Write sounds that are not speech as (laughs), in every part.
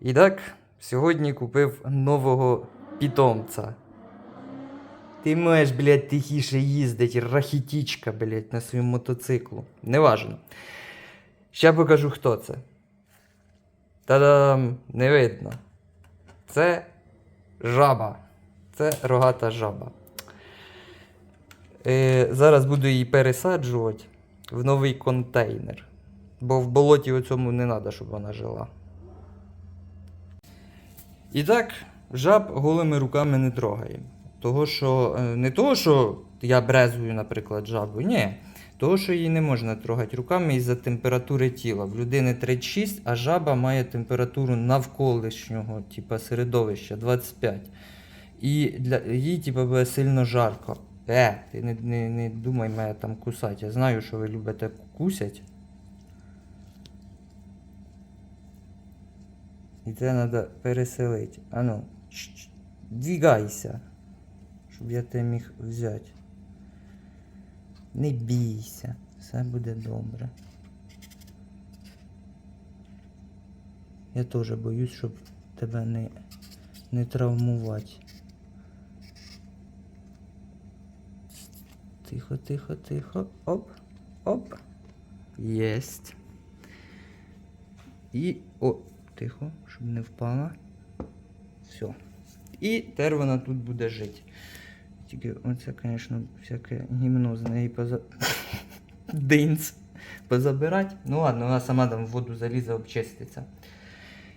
І так, сьогодні купив нового питомця. Ти маєш, блядь, тихіше їздити, рахітічка, блядь, на своєму мотоциклу. Неважно. Ще покажу, хто це. Та-дам! Не видно. Це жаба. Це рогата жаба. Е, зараз буду її пересаджувати в новий контейнер. Бо в болоті у цьому не треба, щоб вона жила. І так, жаб голими руками не трогаємо. Того, що, е, не того, що я брезгую, наприклад, жабу, ні. Того, що її не можна трогати руками із-за температури тіла. В людини 36, а жаба має температуру навколишнього, типа середовища 25. І для їй, типа, буде сильно жарко. Е, ти не, не, не думай мене там кусати. Я знаю, що ви любите кусять. І це треба переселити. Ану, двігайся. Щоб я тебе міг взяти. Не бійся, все буде добре. Я теж боюсь, щоб тебе не, не травмувати. Тихо, тихо, тихо. Оп, оп. Єсть. І. О, тихо, щоб не впала. Все. І тепер вона тут буде жити. Тільки оце, звісно, всяке гімно з неї поза... (laughs) Динц позабирати. Ну ладно, вона сама там в воду залізе, обчиститься.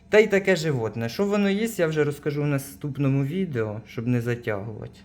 Та й таке животне. Що воно є, я вже розкажу в наступному відео, щоб не затягувати.